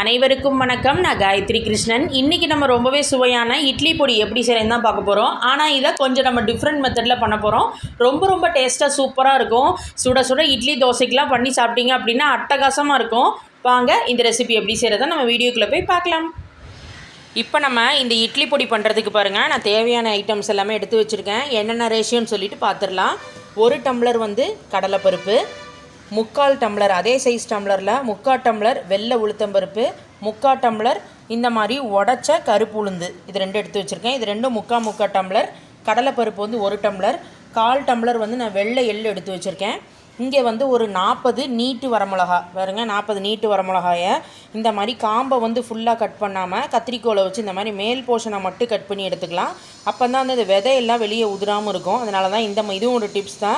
அனைவருக்கும் வணக்கம். நான் காயத்ரி கிருஷ்ணன். இன்றைக்கி நம்ம ரொம்பவே சுவையான இட்லி பொடி எப்படி செய்யணும் தான் பார்க்க போகிறோம் ஆனால் இதை கொஞ்சம் நம்ம டிஃப்ரெண்ட் மெத்தடில் பண்ண போகிறோம் ரொம்ப ரொம்ப டேஸ்ட்டாக சூப்பராக இருக்கும். சுட சுட இட்லி தோசைக்கெலாம் பண்ணி சாப்பிட்டீங்க அப்படின்னா அட்டகாசமாக இருக்கும். வாங்க இந்த ரெசிபி எப்படி செய்கிறத நம்ம வீடியோக்குள்ளே போய் பார்க்கலாம். இப்போ நம்ம இந்த இட்லி பொடி பண்ணுறதுக்கு பாருங்கள் நான் தேவையான ஐட்டம்ஸ் எல்லாமே எடுத்து வச்சுருக்கேன். என்னென்ன ரேஷியோன்னு சொல்லிட்டு பார்த்துடலாம் ஒரு டம்ளர் வந்து கடலைப்பருப்பு. முக்கால் டம்ளர் அதே சைஸ் டம்ளரில் முக்கால் டம்ளர் வெள்ளை உளுத்தம்பருப்பு முக்கால் டம்ளர் இந்த மாதிரி உடச்ச கருப்பு உளுந்து. இது ரெண்டு எடுத்து வச்சுருக்கேன். இது ரெண்டும் முக்கால் முக்கால் டம்ளர். கடலைப்பருப்பு வந்து ஒரு டம்ளர். கால் டம்ளர் வந்து நான் வெள்ளை எள்ளு எடுத்து வச்சுருக்கேன். இங்கே வந்து ஒரு நாற்பது நீட்டு வரமிளகா. பாருங்க நாற்பது நீட்டு வரமிளகாயை. இந்த மாதிரி காம்பை வந்து ஃபுல்லாக கட் பண்ணாமல் கத்திரிக்கோலை வச்சு இந்த மாதிரி மேல் போர்ஷனை மட்டும் கட் பண்ணி எடுத்துக்கலாம். அப்போ தான் வந்து அந்த விதையெல்லாம் வெளியே உதிராமல் இருக்கும். அதனால தான் இந்த ம- இதுவும் ஒரு டிப்ஸ் தான்.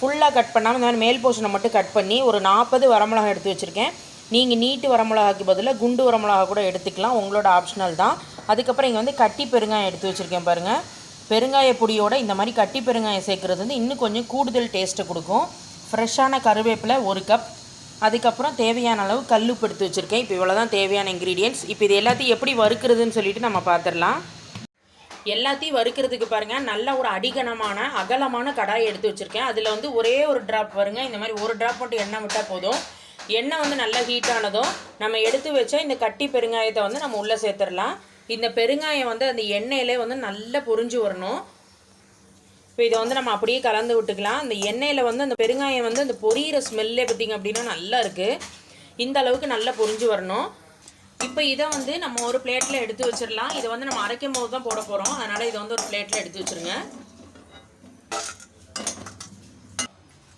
ஃபுல்லாக கட் பண்ணாமல் இந்த மாதிரி மேல் போர்ஷனை மட்டும் கட் பண்ணி ஒரு நாற்பது வரமிளகா எடுத்து வச்சுருக்கேன். நீங்கள் நீட்டு வரமிளகாக்கு பதிலாக குண்டு வரமிளகா கூட எடுத்துக்கலாம். உங்களோட ஆப்ஷனல் தான். அதுக்கப்புறம் இங்கே வந்து கட்டி பெருங்காயம் எடுத்து வச்சுருக்கேன் பாருங்கள் பெருங்காய பொடியோட இந்த மாதிரி கட்டி பெருங்காயம் சேர்க்குறது வந்து இன்னும் கொஞ்சம் கூடுதல் டேஸ்ட்டை கொடுக்கும். ஃப்ரெஷ்ஷான கருவேப்பிலை ஒரு கப் அதுக்கப்புறம் தேவையான அளவு கல்லுப்பு எடுத்து வச்சுருக்கேன். இப்போ இவ்வளோ தான் தேவையான இன்க்ரீடியன்ட்ஸ் இப்போ இது எல்லாத்தையும் எப்படி வறுக்கிறதுன்னு சொல்லிட்டு நம்ம பார்த்துடலாம். எல்லாத்தையும் வறுக்கிறதுக்கு பாருங்கள் நல்ல ஒரு அடிகனமான அகலமான கடாயை எடுத்து வச்சுருக்கேன். அதில் வந்து ஒரே ஒரு ட்ராப் வருங்க இந்த மாதிரி ஒரு ட்ராப் மட்டும் எண்ணெய் விட்டால் போதும். எண்ணெய் வந்து நல்லா ஹீட் ஆனதும் நம்ம எடுத்து வச்ச இந்த கட்டி பெருங்காயத்தை வந்து நம்ம உள்ளே சேர்த்துடலாம். இந்த பெருங்காயம் வந்து அந்த எண்ணெயிலே வந்து நல்லா பொரிஞ்சு வரணும். இப்போ இதை வந்து நம்ம அப்படியே கலந்து விட்டுக்கலாம். அந்த எண்ணெயில் வந்து அந்த பெருங்காயம் வந்து அந்த பொரியிற ஸ்மெல்லே பார்த்திங்க அப்படின்னா நல்லா இருக்குது இந்த அளவுக்கு நல்லா பொரிஞ்சு வரணும். இப்போ இதை வந்து நம்ம ஒரு பிளேட்டில் எடுத்து வச்சிடலாம் இதை வந்து நம்ம அரைக்கும் போது தான் போட போகிறோம் அதனால் இதை வந்து ஒரு பிளேட்டில் எடுத்து வச்சிருங்க.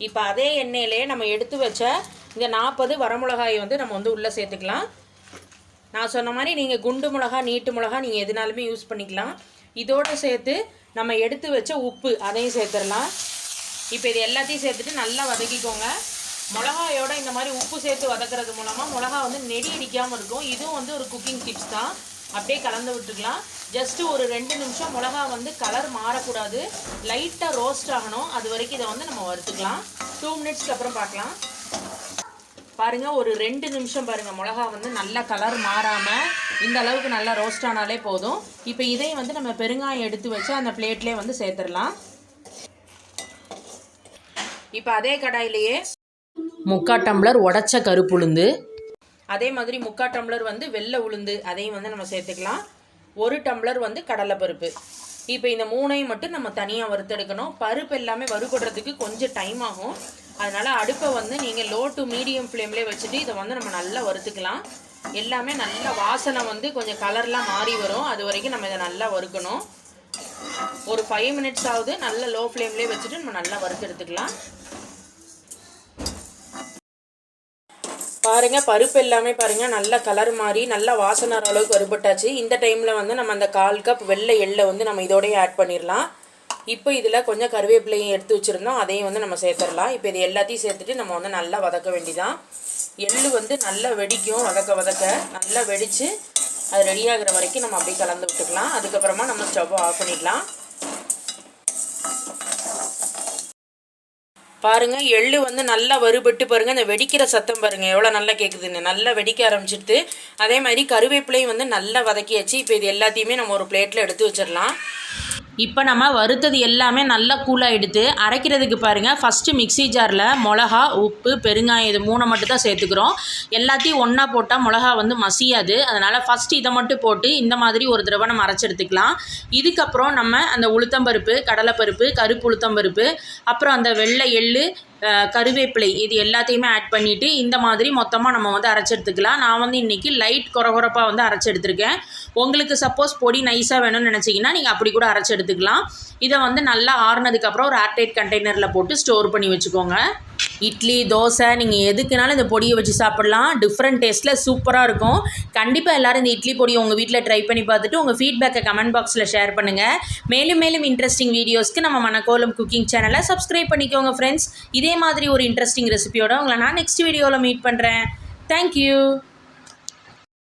இப்போ அதே எண்ணெயிலே நம்ம எடுத்து வச்ச இந்த நாற்பது வரமிளகாயை வந்து நம்ம வந்து உள்ளே சேர்த்துக்கலாம். நான் சொன்ன மாதிரி நீங்கள் குண்டு மிளகா நீட்டு மிளகா நீங்கள் எதுனாலுமே யூஸ் பண்ணிக்கலாம். இதோடு சேர்த்து நம்ம எடுத்து வச்ச உப்பு அதையும் சேர்த்துடலாம் இப்போ இது எல்லாத்தையும் சேர்த்துட்டு நல்லா வதக்கிக்கோங்க. மிளகாயோட இந்த மாதிரி உப்பு சேர்த்து வதக்குறது மூலமாக மிளகா வந்து நெடி அடிக்காமல் இருக்கும். இதுவும் வந்து ஒரு குக்கிங் டிப்ஸ் தான். அப்படியே கலந்து விட்டுக்கலாம். ஜஸ்ட்டு ஒரு ரெண்டு நிமிஷம் மிளகா வந்து கலர் மாறக்கூடாது. லைட்டாக ரோஸ்ட் ஆகணும். அது வரைக்கும் இதை வந்து நம்ம வறுத்துக்கலாம். டூ மினிட்ஸ்க்கு அப்புறம் பார்க்கலாம். பாருங்க ஒரு ரெண்டு நிமிஷம் பாருங்கள் மிளகா வந்து நல்லா கலர் மாறாமல் இந்த அளவுக்கு நல்லா ரோஸ்ட் ஆனாலே போதும். இப்போ இதையும் வந்து நம்ம பெருங்காயம் எடுத்து வச்சு அந்த பிளேட்லேயே வந்து சேர்த்துடலாம். இப்போ அதே கடாயிலேயே முக்கா டம்ளர் உடச்ச கருப்புளுந்து அதே மாதிரி முக்கா டம்ளர் வந்து வெள்ளை உளுந்து அதையும் வந்து நம்ம சேர்த்துக்கலாம். ஒரு டம்ளர் வந்து கடலைப்பருப்பு. இப்போ இந்த மூணையும் மட்டும் நம்ம தனியாக வறுத்தெடுக்கணும். பருப்பு எல்லாமே வறுபடுறதுக்கு கொஞ்சம் டைம் ஆகும். அதனால் அடுப்பை வந்து நீங்கள் லோ டு மீடியம் ஃப்ளேம்லேயே வச்சுட்டு இதை வந்து நம்ம நல்லா வறுத்துக்கலாம். எல்லாமே நல்ல வாசனை வந்து கொஞ்சம் கலர்லாம் மாறி வரும். அது வரைக்கும் நம்ம இதை நல்லா வறுக்கணும். ஒரு ஃபைவ் மினிட்ஸ் ஆகுது. நல்ல லோ ஃப்ளேம்லேயே வச்சுட்டு நம்ம நல்லா வறுத்து எடுத்துக்கலாம் பாருங்க பருப்பு எல்லாமே பாருங்க நல்ல கலர் மாதிரி நல்ல வாசனை அளவுக்கு வறுபட்டாச்சு. இந்த டைமில் வந்து நம்ம அந்த கால் கப் வெள்ளை எள்ளை வந்து நம்ம இதோடய ஆட் பண்ணிடலாம் இப்போ இதில் கொஞ்சம் கருவேப்பிலையும் எடுத்து வச்சுருந்தோம். அதையும் வந்து நம்ம சேர்த்துடலாம் இப்போ இது எல்லாத்தையும் சேர்த்துட்டு நம்ம வந்து நல்லா வதக்க வேண்டிதான். எள்ளு வந்து நல்லா வெடிக்கும் வதக்க வதக்க. நல்லா வெடித்து அது ரெடி வரைக்கும் நம்ம அப்படியே கலந்து விட்டுக்கலாம். அதுக்கப்புறமா நம்ம ஸ்டவ்வை ஆஃப் பண்ணிடலாம். பாருங்க எள்ளு வந்து நல்லா வறுபட்டு பாருங்க இந்த வெடிக்கிற சத்தம் பாருங்க எவ்வளோ நல்லா கேட்குதுன்னு நல்லா வெடிக்க ஆரம்பிச்சிடுது அதே மாதிரி கருவேப்பிலையும் வந்து நல்லா வதக்கியாச்சு. இப்போ இது எல்லாத்தையுமே நம்ம ஒரு பிளேட்டில் எடுத்து வச்சிடலாம். இப்போ நம்ம வறுத்தது எல்லாமே நல்லா கூலாக எடுத்து அரைக்கிறதுக்கு பாருங்கள் ஃபஸ்ட்டு மிக்ஸி ஜாரில் மிளகா உப்பு பெருங்காயம் இது மூணை மட்டும் தான் சேர்த்துக்கிறோம். எல்லாத்தையும் ஒன்றா போட்டால் மிளகா வந்து மசியாது. அதனால் ஃபஸ்ட்டு இதை மட்டும் போட்டு இந்த மாதிரி ஒரு தடவை நம்ம அரைச்சி எடுத்துக்கலாம் இதுக்கப்புறம் நம்ம அந்த உளுத்தம்பருப்பு கடலைப்பருப்பு கருப்பு உளுத்தம்பருப்பு அப்புறம் அந்த வெள்ளை எள்ளு கருவேப்பிலை இது எல்லாத்தையுமே ஆட் பண்ணிவிட்டு இந்த மாதிரி மொத்தமாக நம்ம வந்து அரைச்செடுத்துக்கலாம். நான் வந்து இன்றைக்கி லைட் குறகுறப்பாக வந்து அரைச்செடுத்துருக்கேன். உங்களுக்கு சப்போஸ் பொடி நைஸாக வேணும்னு நினச்சிங்கன்னா நீங்கள் அப்படி கூட அரைச்சி எடுத்துக்கலாம் இதை வந்து நல்லா ஆறுனதுக்கப்புறம் ஒரு ஏர்டைட் கண்டெய்னரில் போட்டு ஸ்டோர் பண்ணி வச்சுக்கோங்க. இட்லி தோசை நீங்கள் எதுக்குனாலும் இந்த பொடியை வச்சு சாப்பிட்லாம். டிஃப்ரெண்ட் டேஸ்ட்டில் சூப்பராக இருக்கும். கண்டிப்பாக எல்லோரும் இந்த இட்லி பொடியை உங்கள் வீட்டில் ட்ரை பண்ணி பார்த்துட்டு உங்கள் ஃபீட்பேக்கை கமெண்ட் பாக்ஸில் ஷேர் பண்ணுங்கள் மேலும் மேலும் இன்ட்ரெஸ்டிங் வீடியோஸ்க்கு நம்ம மணக்கோலம் குக்கிங் சேனலை சப்ஸ்கிரைப் பண்ணிக்கோங்க ஃப்ரெண்ட்ஸ் இதே மாதிரி ஒரு இன்ட்ரெஸ்டிங் ரெசிபியோட உங்களை நான் நெக்ஸ்ட் வீடியோவில் மீட் பண்ணுறேன் தேங்க்யூ